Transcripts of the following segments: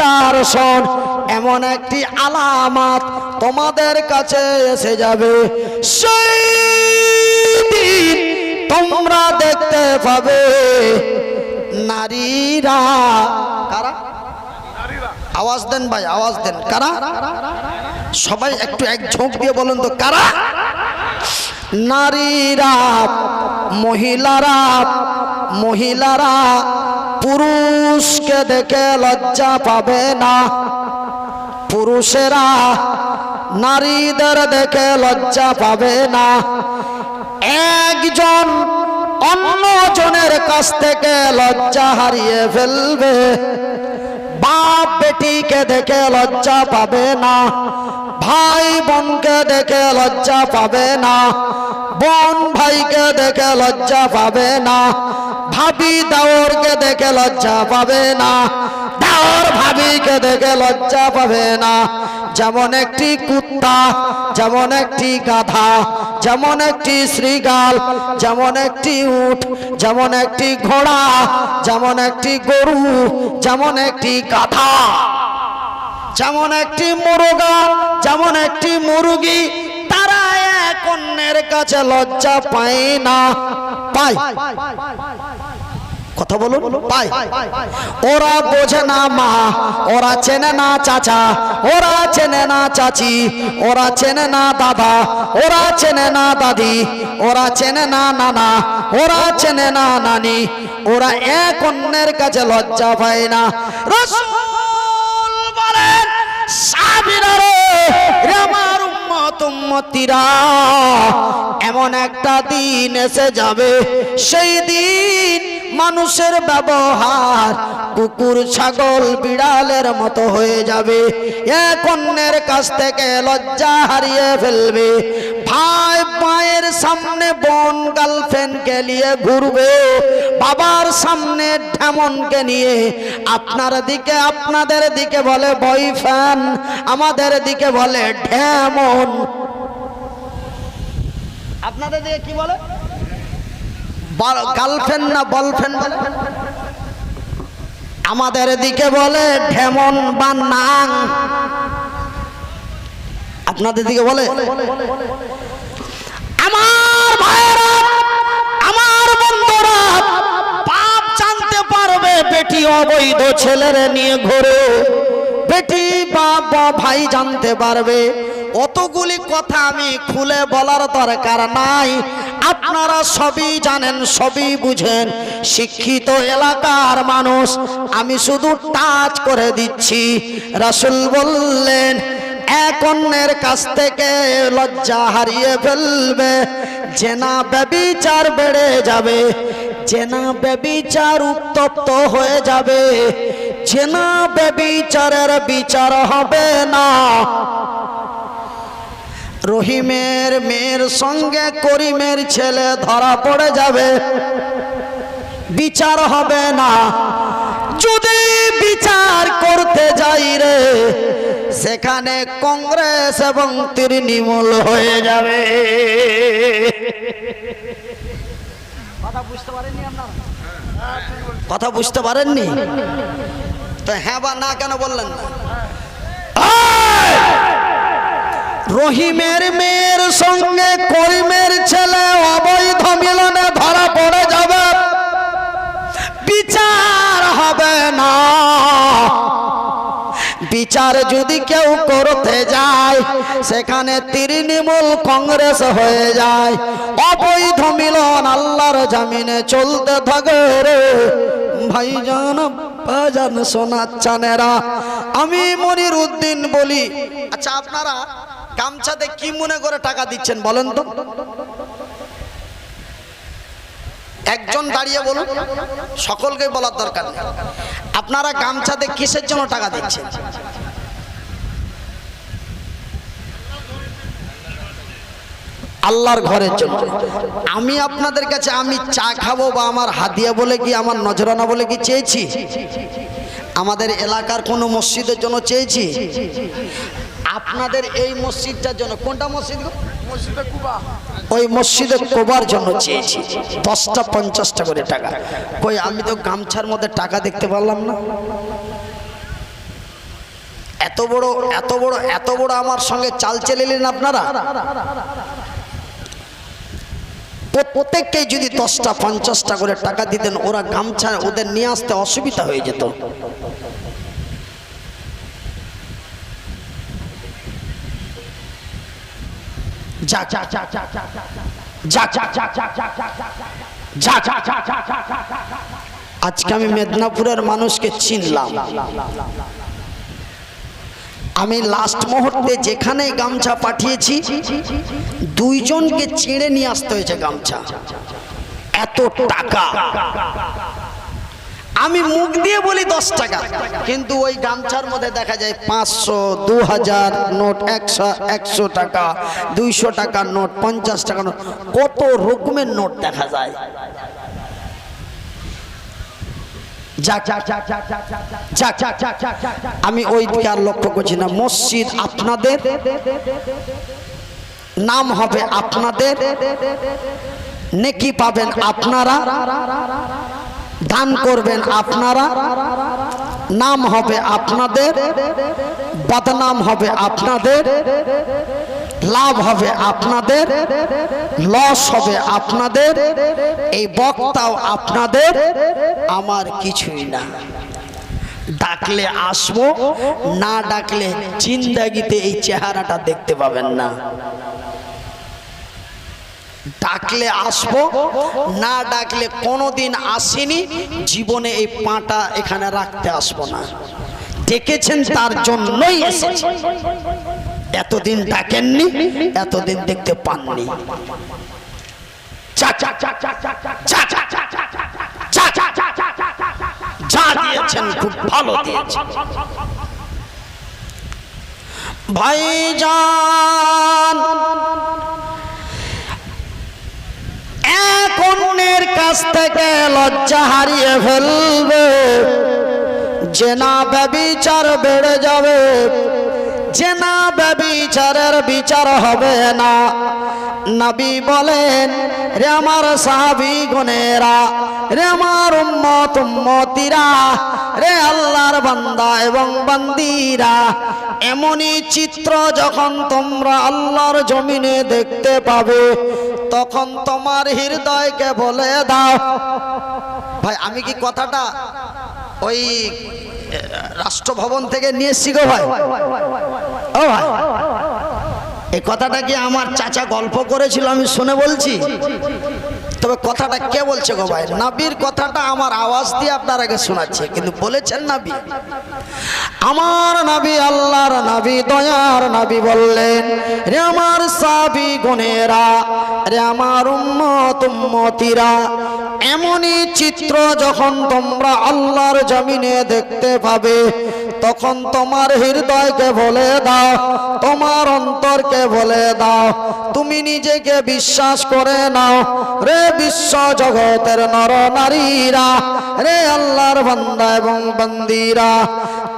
নিদর্শন, এমন একটি আলামাত তোমাদের কাছে এসে যাবে। সেই তোমরা দেখতে পাবে নারীরা কারা? আওয়াজ দেন ভাই, আওয়াজ দেন। কারা? সবাই একটু এক ঝোঁক দিয়ে বলুন তো, কারা? নারীরা, মহিলারা মহিলারা পুরুষকে দেখে লজ্জা পাবে না। পুরুষেরা নারীদের দেখে লজ্জা পাবে না। একজন অন্যজনের কাছ থেকে লজ্জা হারিয়ে ফেলবে। বাপ বেটিকে দেখে লজ্জা পাবে না, ভাই বোনকে দেখে লজ্জা পাবে না, বোন ভাইকে দেখে লজ্জা পাবে না, ভাবি দাওরকে দেখে লজ্জা পাবে না, দাওর ভাবিকে দেখে লজ্জা পাবে না। যেমন একটি কুত্তা, যেমন একটি গাধা, যেমন একটি শ্রীগাল, যেমন একটি উঠ, যেমন একটি ঘোড়া, যেমন একটি গরু, যেমন একটি গাধা, যেমন একটি মুরগা, যেমন একটি মুরগি, তারা এক অন্যের কাছে লজ্জা পায় না। পায়। কথা বলুন, পায়। ওরা বোঝে না মা, ওরা চেনে না চাচা, ওরা চেনে না চাচি, ওরা চেনে না দাদা, ওরা চেনে না দাদি, ওরা চেনে না নানা, ওরা চেনে না নানি, ওরা এক অন্যের কাছে লজ্জা পায় না। রসুল বলেন, সাবিরা রে আমার উম্মত, উম্মতিরা, এমন একটা দিন এসে যাবে, সেই দিন মানুষের ব্যবহার কুকুর, ছাগল, বিড়ালের মতো হয়ে যাবে। এক অন্যের কাছ থেকে লজ্জা হারিয়ে ফেলবে। ভাই, মায়ের সামনে বোন, গার্লফ্রেন্ডকে নিয়ে ঘুরবে। বাবার সামনে ঢেমনকে নিয়ে। আপনার দিকে, আপনাদের দিকে বলে বয়ফ্রেন্ড আমাদের দিকে বলে ঢেমন। আপনাদের দিকে কি বলে? গার্লফ্রেন্ড না বলফ্রেন্ড আমাদের দিকে বলে, ঢেমন বা নাং? আপনাদের দিকে বলে, আমার ভাইয়েরা, আমার বন্ধুরা, পাপ জানতে পারবে, বেটি অবৈধ ছেলের নিয়ে ঘোরে। বেটি বাবা ভাই জানতে পারবে, অতগুলি কথা আমি খুলে বলার দরকার নাই। আপনারা সবই জানেন, সবই বুঝেন। শিক্ষিত এলাকার মানুষ, আমি শুধু টাচ করে দিচ্ছি। রাসুল বললেন, এক অন্যের কাছ থেকে লজ্জা হারিয়ে ফেলবে। জেনা ব্যবিচার বেড়ে যাবে। জেনা ব্যবিচার উত্তপ্ত হয়ে যাবে। জেনা ব্যবিচারের বিচার হবে না। রহিমের মেয়ের সঙ্গে করিমের ছেলে ধরা পড়ে যাবে। বিচার হবে না। যদি বিচার করতে যাই রে সেখানে কংগ্রেস এবং তৃণমূল হয়ে যাবে। কথা বুঝতে পারেননি আপনারা? কথা বুঝতে পারেননি? তো হ্যাঁ বা না কেন বললেন? না রহিমের মেয়ের সঙ্গে করিমের ছেলে অবৈধ মিলনে ধরা পড়ে যাবে। বিচার হবে না। বিচার যদি কেউ করতে যায়, সেখানে তৃণমূল কংগ্রেস হয়ে যায়। অবৈধ মিলন আল্লাহর জামিনে চলতে থাকে রে। ভাইজান বাজান সোনার চানেরা, আমি মনির উদ্দিন বলি। আচ্ছা আপনারা গামছাতে কি মনে করে টাকা দিচ্ছেন বলেন তো? একজন দাঁড়িয়ে বলুন, সকলকে বলার দরকার নেই। আপনারা গামছাতে কিসের জন্য টাকা দিচ্ছেন? আল্লাহর ঘরের জন্য। আমি আপনাদের কাছে আমি চা খাব বা আমার হাদিয়া বলে কি, আমার নজরানা বলে কি চেয়েছি? আমাদের এলাকার কোনো মসজিদের জন্য চেয়েছি? আপনাদের এই মসজিদটার জন্য কোনটা মসজিদ? ওই মসজিদে কোবার জন্য চেয়েছি। দশটা পঞ্চাশটা করে টাকা। কই আমি তো গামছার মধ্যে টাকা দেখতে পারলাম না। এত বড় এত বড় এত বড় আমার সঙ্গে চাল চেলেলেন আপনারা? প্র- প্রত্যেককে যদি দশটা পঞ্চাশটা করে টাকা দিতেন ওরা গামছা ওদের নিয়ে আসতে অসুবিধা হয়ে যেত। আজকে আমি মেদিনীপুরের মানুষকে চিনলাম আমি লাস্ট মুহূর্তে যেখানে গামছা পাঠিয়েছি দুইজনকে ছেড়ে নিয়ে আসতে হয়েছে গামছা এত টাকা আমি মুখ দিয়ে বলি দশ টাকা কিন্তু ওই গামছার মধ্যে দেখা যায় পাঁচশো দু হাজার নোট একশো একশো টাকা দুইশো টাকার নোট পঞ্চাশ টাকা নোট কত রকমের নোট দেখা যায় আমি ওই আর লক্ষ্য করছি না মসজিদ আপনাদের নাম হবে আপনাদের নেকি পাবেন আপনারা দান করবেন আপনারা। নাম হবে আপনাদের, বদনাম হবে আপনাদের, লাভ হবে আপনাদের, লস হবে আপনাদের, এই বক্তাও আপনাদের, আমার কিছুই না। ডাকলে আসব, না ডাকলে জিন্দাগিতে এই চেহারাটা দেখতে পাবেন না। ডাকলে আসব না ডাকলে কোনোদিন আসিনি জীবনে এই পাটা এখানে রাখতে আসব না ডেকেছেন তার জন্যই এসেছে এতদিন ডাকেননি এতদিন দেখতে পাননি ভাই দিয়েছেন ভাইজান এক অন্যের কাছ থেকে লজ্জা হারিয়ে ফেলবে। জেনা ব্যবিচার বেড়ে যাবে। জেনা ব্যবিচারের বিচার হবে না। নবী বলেন, রে আমার সাহাবি গুনেরা রে আমার উম্মত উম্মতিরা, রে আল্লাহর বান্দা এবং বান্দিরা, এমনই চিত্র যখন তোমরা আল্লাহর জমিনে দেখতে পাবে, তখন তোমার হৃদয়কে বলে দাও। ভাই, আমি কি কথাটা ওই রাষ্ট্রভবন থেকে নিয়ে এসছি গো ভাই। ও ভাই। এই কথাটা কি আমার চাচা গল্প করেছিল আমি শুনে বলছি? তবে কথাটা কে বলছে গো ভাই? নাবির কথাটা আমার আওয়াজ দিয়ে আপনার আগে শোনাচ্ছে, কিন্তু বলেছেন নাবি। আমার নাবি আল্লাহর নাবি, দয়ার নাবি বললেন, রে আমার সাবি গুনেরা রে আমার উম্মত উম্মতিরা এমনই চিত্র যখন তোমরা আল্লাহর জমিনে দেখতে পাবে, তখন তোমার হৃদয়কে বলে দাও, তোমার অন্তরকে বলে দাও, তুমি নিজেকে বিশ্বাস করে নাও, রে বিশ্ব জগতের নর নারীরা রে আল্লাহর বান্দা এবং বান্দিরা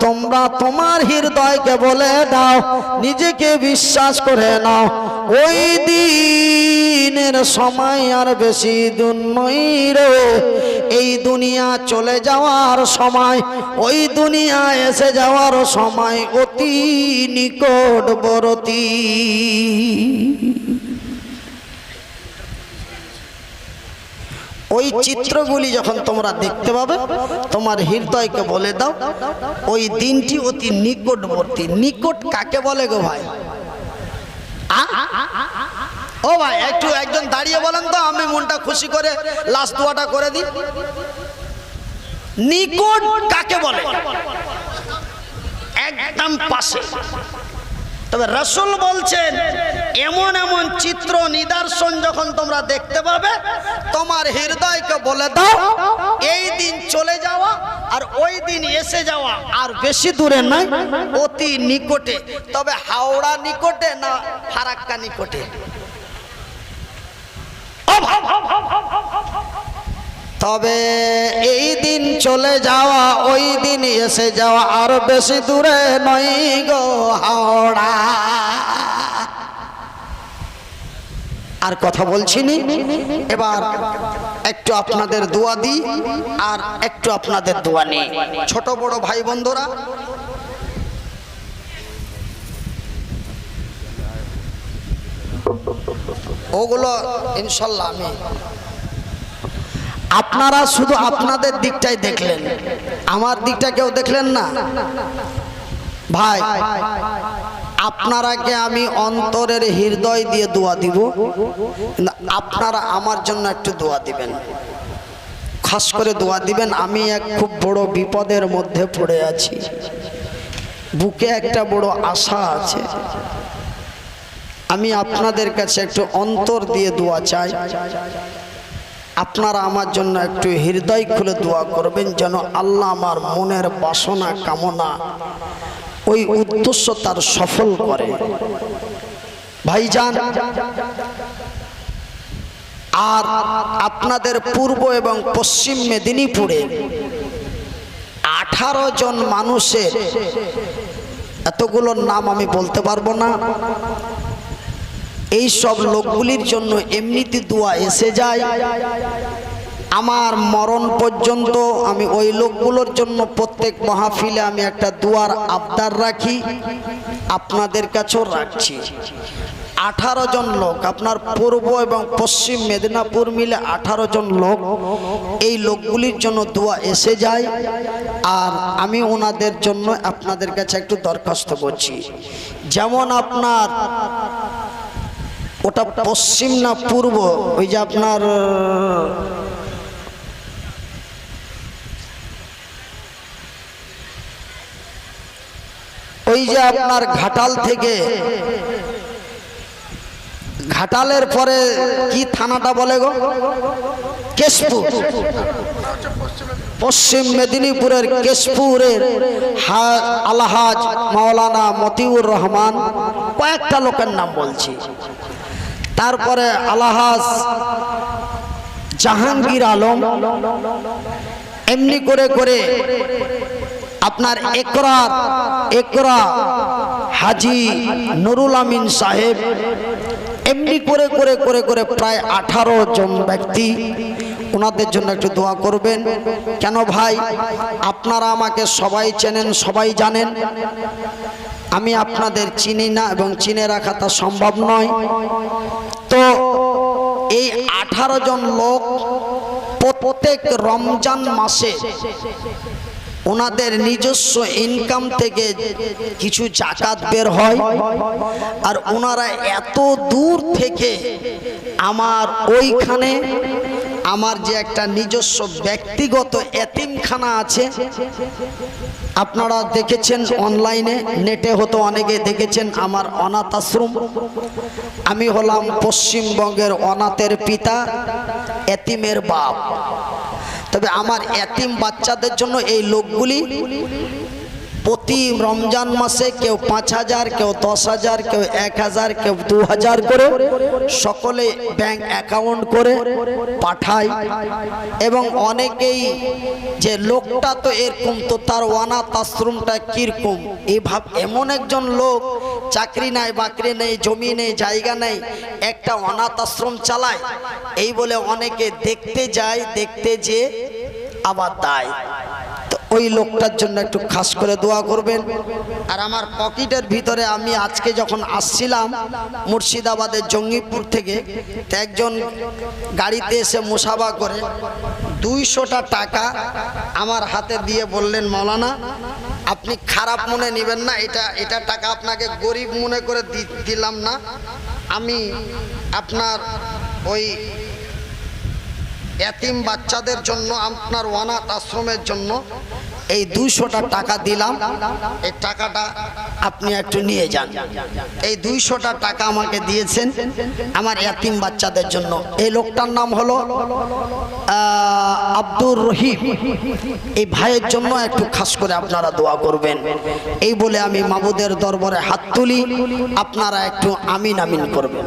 তোমরা তোমার হৃদয়কে বলে দাও, নিজেকে বিশ্বাস করে নাও। ওই দিনের সময় আর বেশি দূর এই দুনিয়া চলে যাওয়ার সময়, ওই দুনিয়া এসে যাওয়ার সময় অতি নিকটবর্তী। ওই চিত্রগুলি যখন তোমরা দেখতে পাবে, তোমার হৃদয়কে বলে দাও, ওই দিনটি অতি নিকটবর্তী। নিকট কাকে বলে গো ভাই? ও ভাই, একটু একজন দাঁড়িয়ে বলেন তো, আমি মনটা খুশি করে লাস্ট দোয়াটা করে দিই। নিকট কাকে বলে? একদম পাশে। তবে রসুল বলছেন, এমন এমন চিত্র নিদর্শন যখন তোমরা দেখতে পাবে, তোমার হৃদয়কে বলে দাও, এই দিন চলে যাওয়া আর ওই দিন এসে যাওয়া আর বেশি দূরে নয়, অতি নিকটে। তবে হাওড়া নিকটে না ফারাক্কা নিকটে? তবে এই দিন চলে যাওয়া, ওই দিন এসে যাওয়া আরও বেশি দূরে নই গো হাওড়া। আর কথা বলছি নি এবার একটু আপনাদের দোয়া দিই আর একটু আপনাদের দোয়া নেই। ছোট বড় ভাই বন্ধুরা, ওগুলো ইনশাল্লাহ আমি আপনারা শুধু আপনাদের দিকটাই দেখলেন। আমার দিকটা কেউ দেখলেন না? ভাই, আপনারাকে আমি অন্তরের হৃদয় দিয়ে দোয়া দিব। আপনারা আমার জন্য একটু দোয়া দিবেন। খাস করে দোয়া দিবেন, আমি এক খুব বড় বিপদের মধ্যে পড়ে আছি। বুকে একটা বড় আশা আছে। আমি আপনাদের কাছে একটু অন্তর দিয়ে দোয়া চাই। আপনারা আমার জন্য একটু হৃদয় খুলে দোয়া করবেন যেন আল্লাহ আমার মনের বাসনা, কামনা, ওই উদ্দেশ্য তার সফল করে। ভাইজান, আর আপনাদের পূর্ব এবং পশ্চিম মেদিনীপুরে আঠারো জন মানুষের এতগুলোর নাম আমি বলতে পারব না। এই সব লোকগুলির জন্য এমনিতে দোয়া এসে যায়। আমার মরণ পর্যন্ত আমি ওই লোকগুলোর জন্য প্রত্যেক মাহফিলে আমি একটা দুয়ার আবদার রাখি, আপনাদের কাছেও রাখছি। আঠারো জন লোক, আপনার পূর্ব এবং পশ্চিম মেদিনীপুর মিলে আঠারো জন লোক এই লোকগুলির জন্য দোয়া এসে যায়। আর আমি ওনাদের জন্য আপনাদের কাছে একটু দরখাস্ত করছি। যেমন আপনার ওটা পশ্চিম না পূর্ব? ওই যে আপনার, ওই যে আপনার ঘাটাল থেকে, ঘাটালের পরে কি থানাটা বলে গো? কেশপুর। পশ্চিম মেদিনীপুরের কেশপুরের আলহাজ মাওলানা মতিউর রহমান, কয়েকটা লোকের নাম বলছি। তারপরে আলহাজ, জাহাঙ্গীর আলম, এমনি করে করে আপনার একরার একরা হাজি নুরুল আমিন সাহেব, এমনি করে করে করে করে প্রায় আঠারো জন ব্যক্তি ওনাদের জন্য একটু দোয়া করবেন। কেন ভাই, আপনারা আমাকে সবাই চেনেন, সবাই জানেন। আমি আপনাদের চিনি না এবং চিনে রাখা তা সম্ভব নয়। তো এই আঠারো জন লোক প্রত্যেক রমজান মাসে ওনাদের নিজস্ব ইনকাম থেকে কিছু জাকাত বের হয় আর ওনারা এত দূর থেকে আমার ওইখানে আমার যে একটা নিজস্ব ব্যক্তিগত এতিমখানা আছে, আপনারা দেখেছেন অনলাইনে, নেটে হতো অনেকে দেখেছেন আমার অনাথ আশ্রম। আমি হলাম পশ্চিমবঙ্গের অনাথের পিতা, এতিমের বাপ। তবে আমার এতিম বাচ্চাদের জন্য এই লোকগুলি প্রতি রমজান মাসে কেউ পাঁচ হাজার, কেউ দশ হাজার, কেউ এক হাজার, কেউ দু হাজার করে সকলে ব্যাংক অ্যাকাউন্ট করে পাঠায়। এবং অনেকেই যে লোকটা তো এরকম তো তার অনাথ আশ্রমটা কীরকম? এভাব এমন একজন লোক চাকরি নাই, বাকরি নেই, জমি নেই, জায়গা নেই, একটা অনাথ আশ্রম চালায়। এই বলে অনেকে দেখতে যায়, দেখতে যে আবার দেয়। তো ওই লোকটার জন্য একটু খাস করে দোয়া করবেন। আর আমার পকেটের ভিতরে আমি আজকে যখন আসছিলাম মুর্শিদাবাদের জঙ্গিপুর থেকে একজন গাড়িতে এসে মুসাফা করে দুইশোটা টাকা আমার হাতে দিয়ে বললেন, মৌলানা, আপনি খারাপ মনে নেবেন না, এটা এটা টাকা আপনাকে গরিব মনে করে দিলাম না। আমি আপনার ওই এতিম বাচ্চাদের জন্য, আপনার অনাথ আশ্রমের জন্য এই দুইশোটা টাকা দিলাম। এই টাকাটা আপনি একটু নিয়ে যান। এই দুইশোটা টাকা আমাকে দিয়েছেন আমার এতিম বাচ্চাদের জন্য। এই লোকটার নাম হলো আব্দুর রহিম। এই ভাইয়ের জন্য একটু খাস করে আপনারা দোয়া করবেন। এই বলে আমি মাবুদের দরবারে হাত তুলি। আপনারা একটু আমিন আমিন করবেন।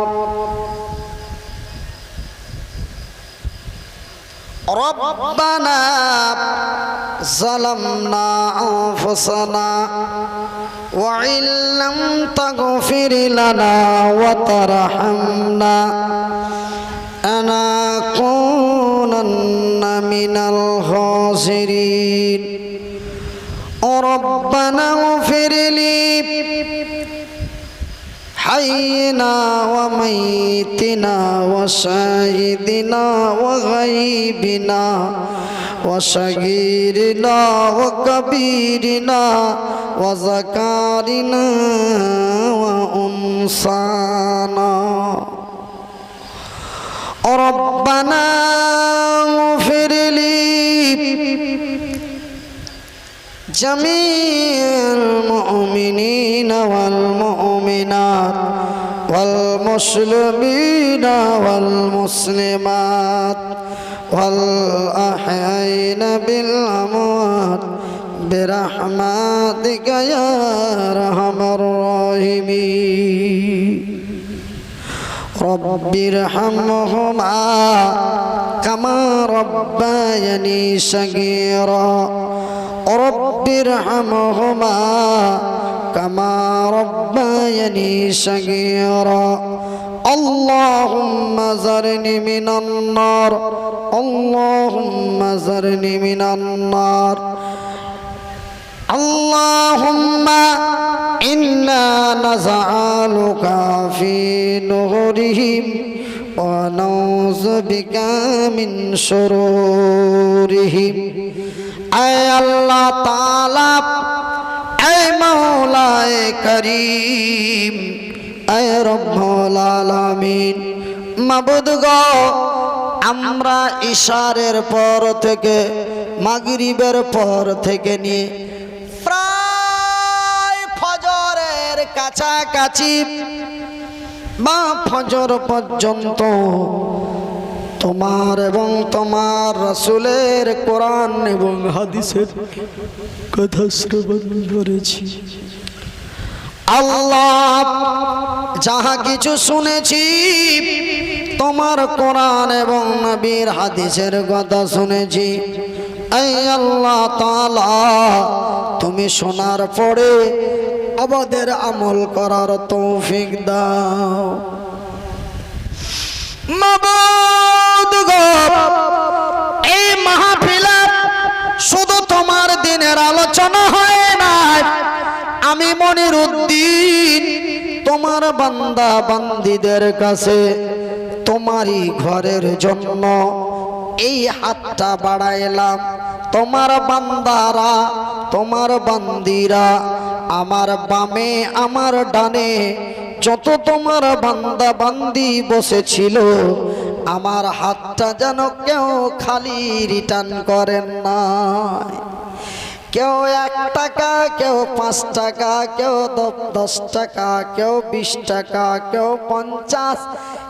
ربنا ظلمنا أنفسنا وإن لم تغفر لنا وترحمنا لنكونن من الخاسرين ربنا اغفر لي حينا وميتنا وشاهدنا وغيبنا وشهيرنا وكبيرنا وذكارنا وأنصانا ربنا اغفر لي جميع المؤمنين والمؤمنات والمسلمين والمسلمات والأحيين بالأموات برحمتك يا أرحم الراحمين رب ارحمهما كما ربياني صغيرا رب ارحمهما كما ربياني صغيرا اللهم زرني من النار اللهم زرني من النار اللهم إنا نزعلك في نغرهم ونعوذ بك من شرورهم أي الله تعالى أي مولاي كريم أي رب العالمين মাবুদ গো আমরা ইশারের পর থেকে মাগরিবের পর থেকে নিয়ে প্রায় ফজরের কাছাকাছি বা ফজর পর্যন্ত তোমার এবং তোমার রসুলের কোরআন এবং হাদিসের কথা শ্রবণ করেছি। আল্লাহ যাহা কিছু শুনেছি, তোমার কোরআন এবং নবীর হাদিসের কথা শুনেছি। এই আল্লাহ তাআলা, তুমি শোনার পরে আমাদের আমল করার তৌফিক দাও। এই মাহফিলে শুধু তোমার দিনের আলোচনা হয় না আমি মনির উদ্দিন তোমার বান্দা বান্দিদের কাছে তোমারই ঘরের জন্য এই হাতটা বাড়াইলাম। তোমার বান্দারা, তোমার বান্দিরা আমার বামে, আমার ডানে যত তোমার বান্দা বান্দি বসেছিল, আমার হাতটা যেন কেউ খালি রিটার্ন করেন না কেউ এক টাকা, কেউ পাঁচ টাকা, কেউ দশ টাকা, কেউ বিশ টাকা, কেউ পঞ্চাশ,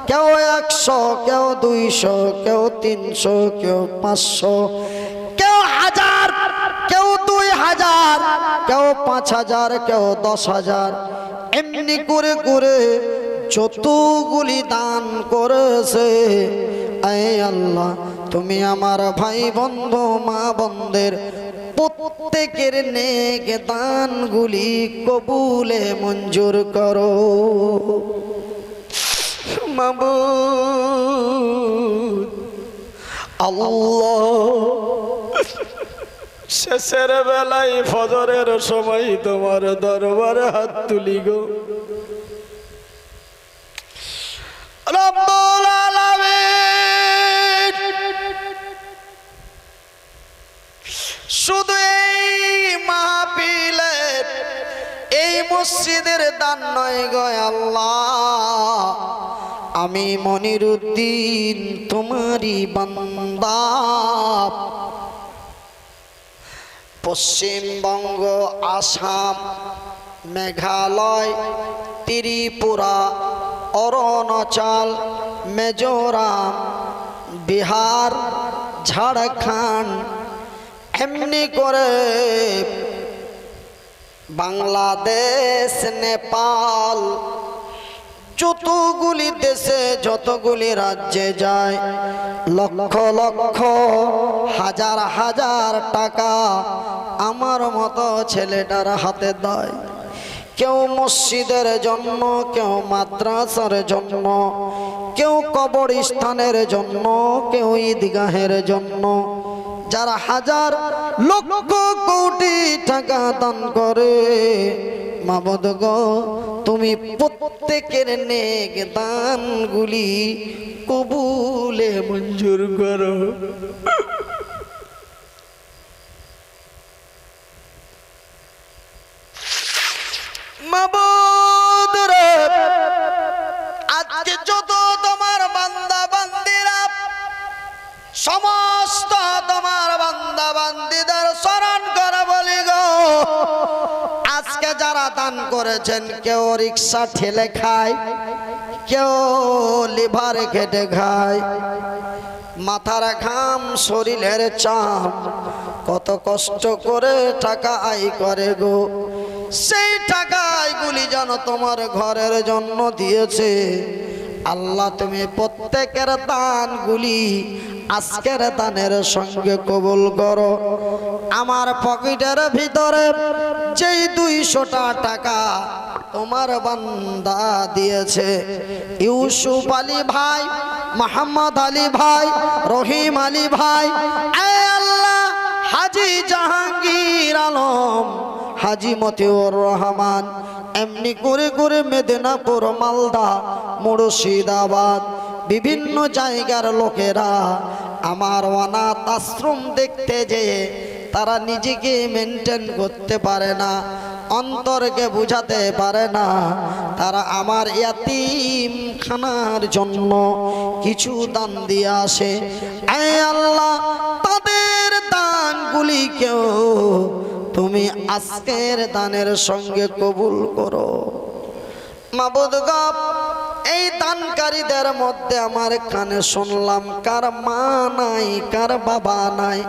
কেউ একশো, কেউ দুইশো, কেউ তিনশো, কেউ পাঁচশো, কেউ হাজার, কেউ দুই হাজার, কেউ পাঁচ হাজার, কেউ দশ হাজার এমনি করে করে যতগুলি দান করেছে। আয় আল্লাহ, তুমি আমার ভাই বন্ধু মা বন্ধের প্রত্যেকের নেক দানগুলি কবুলে মঞ্জুর করো। মাবুদ আল্লাহ শেষের বেলায় ফজরের সময় তোমার দরবারে হাত তুলি গো। শুধু এই মাহফিলের এই মসজিদের দান নয় গয় আল্লাহ। আমি মনিরুদ্দিন, তোমারই বান্দা। পশ্চিমবঙ্গ আসাম মেঘালয় ত্রিপুরা অরুণাচল মিজোরাম বিহার ঝাড়খণ্ড এমনি করে বাংলাদেশ নেপাল যতগুলি দেশে, যতগুলি রাজ্যে যায়, লক্ষ লক্ষ, হাজার হাজার টাকা আমার মতো ছেলেটার হাতে দেয়। কেউ মসজিদের জন্য, কেউ মাদ্রাসার জন্য, কেউ কবরস্থানের জন্য, কেউ ঈদগাহের জন্য, যারা হাজার লক্ষ কোটি টাকা দান করে মাবদ তুমি প্রত্যেকের নেক দানগুলি কবুলে মঞ্জুর করো। মাবুদ দান করেছেন, কেউ রিক্সা ঠেলে খায়, কেউ লিভার কেটে খায়। মাথার ঘাম, শরীরের চাপ কত কষ্ট করে টাকা আয় করে গো। সেই টাকা আয়গুলি যেন তোমার ঘরের জন্য দিয়েছে। আল্লাহ, তুমি প্রত্যেকের দানগুলি আজকের দানের সঙ্গে কবুল করো। আমার পকেটের ভিতরে যেই দুইশোটা টাকা তোমার বান্দা দিয়েছে। ইউসুফ আলী ভাই, মোহাম্মদ আলী ভাই, রহিম আলী ভাই আল্লাহ, হাজি জাহাঙ্গীর আলম, হাজি মতিউর রহমান, এমনি করে করে মেদিনীপুর, মালদা, মুর্শিদাবাদ, বিভিন্ন জায়গার লোকেরা আমার অনাথ আশ্রম দেখতে যেয়ে তারা নিজেকে মেনটেন করতে পারে না, অন্তরকে বুঝাতে পারে না। তারা আমার ইয়াতিম খানার জন্য কিছু দান দিয়ে আসে। আল্লাহ, তাদের দানগুলিকেও তুমি আজকের দানের সঙ্গে কবুল করো। মাবুদ গপ এই দানকারীদের মধ্যে আমার কানে শুনলাম, কার মা নাই, কার বাবা নাই,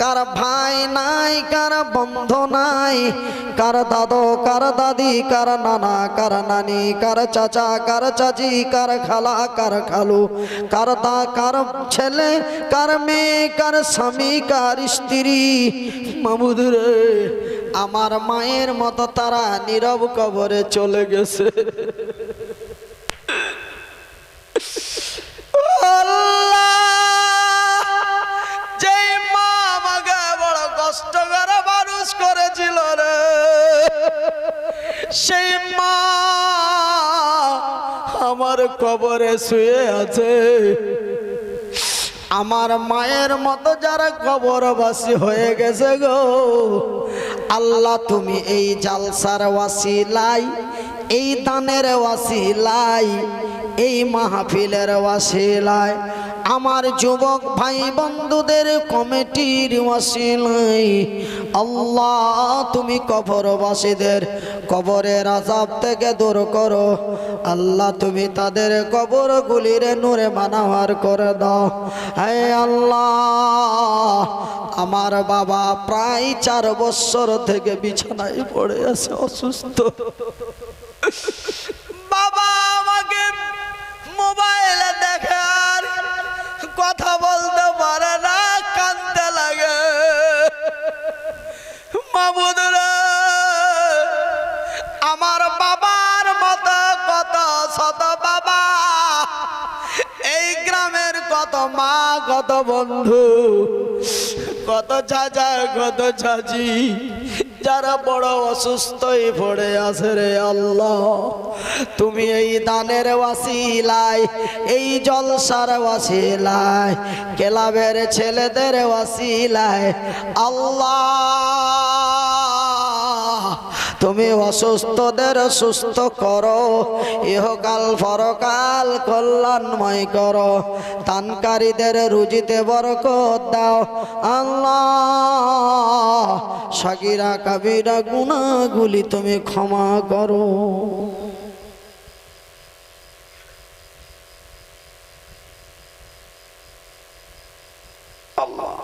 কার ভাই নাই, কার বন্ধু নাই, কার দাদু, কার দাদি, কার নানা, কার নানি, কার চাচা, কার চাচি, কার খালা, কার খালু, কার দা, কার ছেলে, কার মেয়ে, কার স্বামী, কার স্ত্রী। মামুদ রে, আমার মায়ের মতো তারা নীরব কবরে চলে গেছে। সেই মা আমার কবরে শুয়ে আছে। আমার মায়ের মতো যারা কবরবাসী হয়ে গেছে গো। আল্লাহ, তুমি এই জালসার ওয়াসিলাই, এই দানের ওয়াসিলাই, এই মাহফিলের ওয়াসিলায় আমার যুবক ভাই বন্ধুদের কমিটির ওয়াসিলাই। আল্লাহ, তুমি কবরবাসীদের কবরের আজাব থেকে দূর করো। আল্লাহ, তুমি তাদের কবর কবরগুলির নূরে মানাওয়ার করে দাও। হে আল্লাহ, আমার বাবা প্রায় চার বছর থেকে বিছানায় পড়ে আছে, অসুস্থ। বাবা আমাকে মোবাইলে দেখে আর কথা বলতে পারে না কানতে লাগে। মামুদরা কত মা, কত বন্ধু, কত চাচা, কত চাচি, যারা বড় অসুস্থই পড়ে আছে রে আল্লাহ। তুমি এই দানের ওয়াসিলায়, এই জলসার ওয়াসিলায়, কেলাবের ছেলেদের ওয়াসিলায়, আল্লাহ। তুমি অসুস্থদের সুস্থ করো, ইহকাল পরকাল কল্যাণময় করো তানকারীদের রুজিতে বরকত দাও। আল্লাহ সাকিরা কাবিরা গুণাগুলি তুমি ক্ষমা করো। আল্লাহ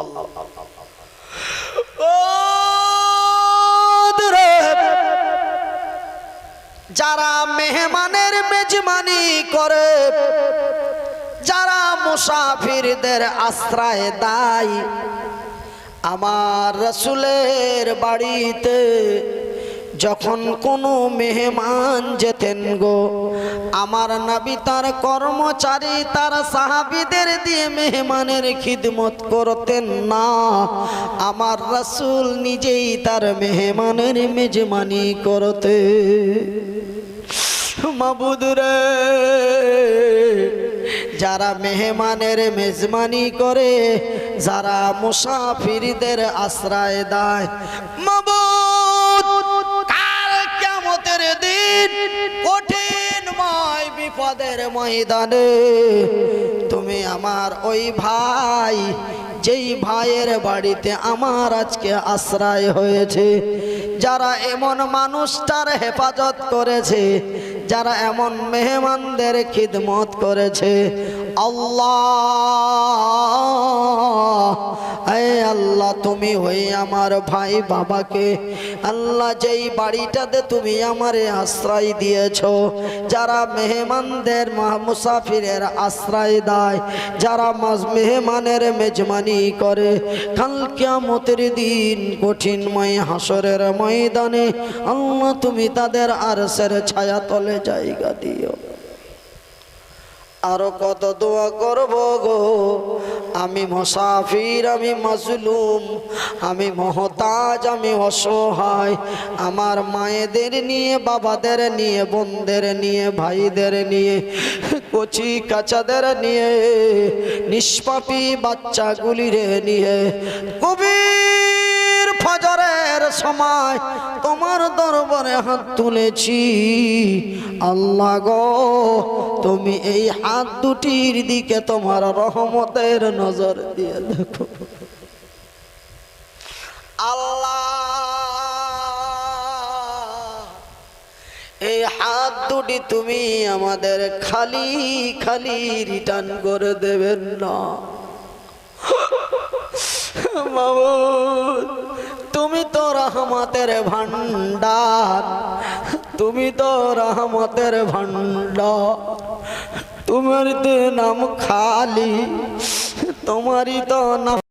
আল্লাহ। মেহমানের মেজমানি করে, যারা মুসাফিরদের আশ্রয় দেয়, আমার রসুলের বাড়িতে যখন কোনো মেহমান যেতেন গো, আমার নাবি তার কর্মচারী, তার সাহাবিদের দিয়ে মেহমানের খিদমত করতেন না। আমার রসুল নিজেই তার মেহমানের মেজমানি করতে মাবুদ রে। যারা মেহমানের মেজমানি করে, যারা মুসাফিরদের আশ্রয় দেয়। কাল কিয়ামতের দিন কঠিনময় বিপদের ময়দানে তুমি আমার ওই ভাই, যেই ভাইয়ের বাড়িতে আমার আজকে আশ্রয় হয়েছে, যারা এমন মানুষটার হেফাজত করেছে যারা এমন মেহমানদের খিদমত করেছে আল্লাহ এ আল্লাহ, তুমি ওই আমার ভাই বাবাকে। আল্লাহ, যেই বাড়িটাতে তুমি আমারে আশ্রয় দিয়েছ, যারা মেহমানদের মুসাফিরের আশ্রয় দেয়, যারা মেহমানের মেজমানি করে, কাল কিয়ামতের দিন কঠিনময় হাসরের ময়দানে, আল্লাহ, তুমি তাদের আরসের ছায়া তলে জায়গা দিও। আরও কত দোয়া করব গো? আমি মুসাফির, আমি মাজলুম, আমি মহতাজ, আমি অসহায়। আমার মায়েদের নিয়ে, বাবাদের নিয়ে, বোনদের নিয়ে, ভাইদের নিয়ে, কচি কাচাদের নিয়ে, নিষ্পাপী বাচ্চাগুলিরে নিয়ে কবির ফজরের সময় তোমার দরবারে হাত তুলেছি। আল্লাহ গো, তুমি এই হাত দুটির দিকে তোমার রহমতের নজর দিয়ে দেখো। আল্লাহ, এই হাত দুটি তুমি আমাদের খালি খালি রিটার্ন করে দেবেন না। মাবুদ তুমি তো রহমতের ভান্ডার তুমি তো রহমতের ভান্ডার তোমার তো নাম খালি, তোমারই তো নাম